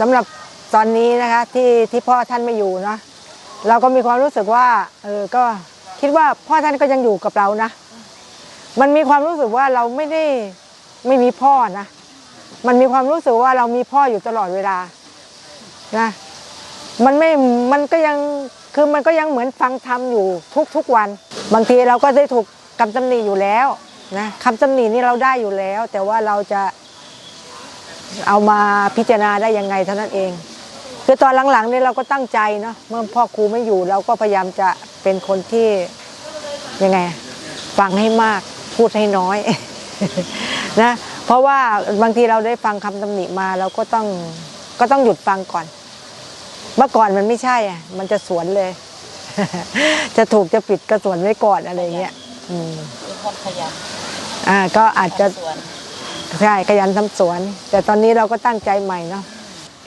สำหรับตอนนี้นะคะที่ที่พ่อท่านไม่อยู่เนาะเราก็มีความรู้สึกว่าเออก็คิดว่าพ่อท่านก็ยังอยู่กับเรานะ มันมีความรู้สึกว่าเราไม่ได้ไม่มีพ่อนะ มันมีความรู้สึกว่าเรามีพ่ออยู่ตลอดเวลานะมันไม่มันก็ยังคือมันก็ยังเหมือนฟังธรรมอยู่ทุกทุกวัน บางทีเราก็ได้ถูกคำตำหนิอยู่แล้วนะคำตำหนินี่เราได้อยู่แล้ว แต่ว่าเราจะ เอามาพิจารณาได้ยังไงเท่านั้นเอง คือตอนหลังๆนี่เราก็ตั้งใจเนาะเมื่อพ่อครูไม่อยู่เราก็พยายามจะเป็นคนที่ยังไงฟังให้มากพูดให้น้อยนะเพราะว่าบางทีเราได้ฟังคำตำหนิมาเราก็ต้องก็ต้องหยุดฟังก่อน เมื่อก่อนมันไม่ใช่อะมันจะสวนเลย จะถูกจะผิดก็สวนไว้ก่อนอะไรเงี้ยอืมเป็นคนขยันอ่าก็อาจจะทำสวน ใช่ขยันทำสวน แต่ตอนนี้เราก็ตั้งใจใหม่เนาะ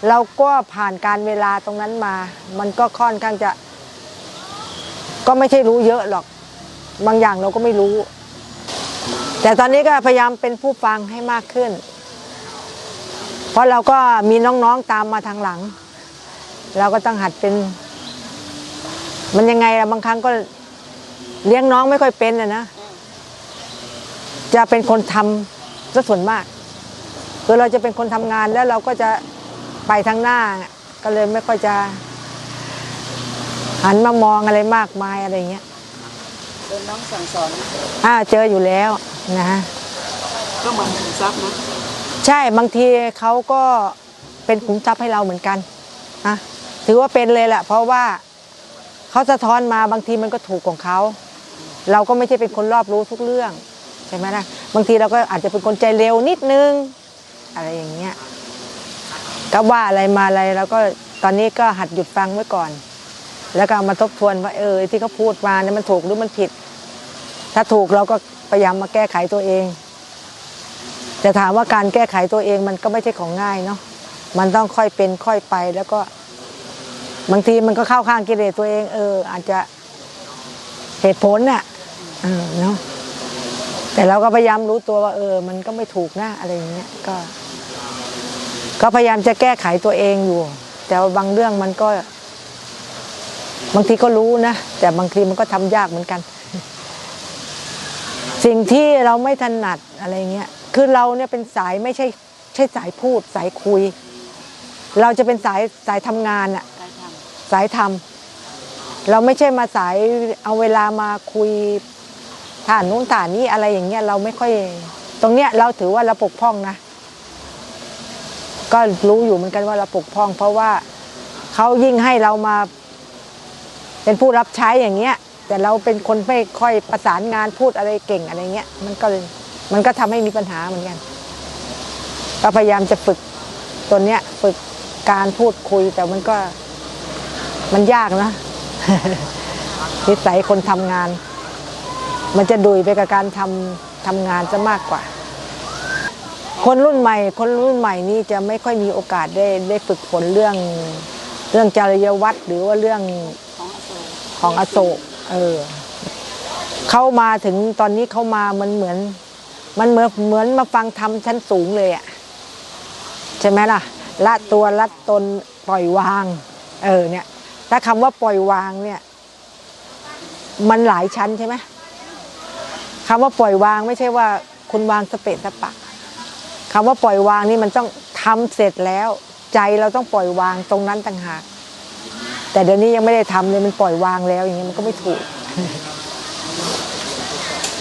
เราก็ผ่านการเวลาตรงนั้นมา มันก็ค่อนข้างจะ ก็ไม่ใช่รู้เยอะหรอก บางอย่างเราก็ไม่รู้ แต่ตอนนี้ก็พยายามเป็นผู้ฟังให้มากขึ้น เพราะเราก็มีน้องๆตามมาทางหลัง เราก็ต้องหัดเป็น มันยังไงล่ะบางครั้งก็เลี้ยงน้องไม่ค่อยเป็นอะนะ จะเป็นคนทำ ซะส่วนมากคือเราจะเป็นคนทำงานแล้วเราก็จะไปทางหน้า ก็เลยไม่ค่อยจะหันมามองอะไรมากมายอะไรเงี้ยโดนน้องสั่งสอนอ่าเจออยู่แล้วนะฮะก็เหมือนขุมทรัพย์นะใช่บางทีเขาก็เป็นขุมทรัพย์ให้เราเหมือนกันนะถือว่าเป็นเลยแหละเพราะว่าเขาสะท้อนมาบางทีมันก็ถูกของเขา เราก็ไม่ใช่เป็นคนรอบรู้ทุกเรื่อง ใช่ไหมนะบางทีเราก็อาจจะเป็นคนใจเร็วนิดนึง อะไรอย่างเงี้ยก็ว่าอะไรมาอะไรแล้วก็ตอนนี้ก็หัดหยุดฟังไว้ก่อน แล้วก็เอามาทบทวนว่าเออที่เขาพูดมาเนี่ยมันถูกหรือมันผิด ถ้าถูกเราก็พยายามมาแก้ไขตัวเองจะถามว่าการแก้ไขตัวเองมันก็ไม่ใช่ของง่ายเนาะมันต้องค่อยเป็นค่อยไปแล้วก็บางทีมันก็เข้าข้างกิเลสตัวเอง เออ อาจจะเหตุผลน่ะเนาะ แต่เราก็พยายามรู้ตัวว่าเออ มันก็ไม่ถูกนะอะไรอย่างเงี้ยก็ ก็พยายามจะแก้ไขตัวเองอยู่ แต่ว่าบางเรื่องมันก็ บางทีก็รู้นะแต่บางทีมันก็ทำยากเหมือนกัน สิ่งที่เราไม่ถนัดอะไรเงี้ยคือเราเนี่ยเป็นสายไม่ใช่ ใช่สายพูด สายคุย เราจะเป็นสายสายทำงานอะการทสายทำเราไม่ใช่มาสายเอาเวลามาคุย ฐานนู้นฐานนี้อะไรอย่างเงี้ยเราไม่ค่อย ตรงเนี้ยเราถือว่าเราปกป้องนะ ก็รู้อยู่เหมือนกันว่าเราปกป้อง เพราะว่าเขายิ่งให้เรามา เป็นผู้รับใช้อย่างเงี้ย แต่เราเป็นคนไม่ค่อยประสานงานพูดอะไรเก่งอะไรเงี้ย มันก็มันก็ทำให้มีปัญหาเหมือนกันก็พยายามจะฝึกตัวเนี้ยฝึกการพูดคุยแต่มันก็มันยากนะนิสัยคนทำงาน มันจะดุยไปกับการทำทำงานจะมากกว่า คนรุ่นใหม่ คนรุ่นใหม่นี่จะไม่ค่อยมีโอกาสได้ได้ฝึกฝนเรื่องเรื่องจริยวัตรหรือว่าเรื่องของอโศกของอโศกเออเขามาถึงตอนนี้เขามามันเหมือน มันเหมือนเหมือนมาฟังธรรมชั้นสูงเลยอะใช่ไหมล่ะละตัวละตนปล่อยวาง เออเนี่ย ถ้าคำว่าปล่อยวางเนี่ย มันหลายชั้นใช่ไหม คำว่าปล่อยวางไม่ใช่ว่าคุณวางสเปะสปะคำว่าปล่อยวางนี่มันต้องทำเสร็จแล้ว ใจเราต้องปล่อยวางตรงนั้นต่างหาก แต่เดี๋ยวนี้ยังไม่ได้ทำเลยมันปล่อยวางแล้วอย่างเงี้ยมันก็ไม่ถูก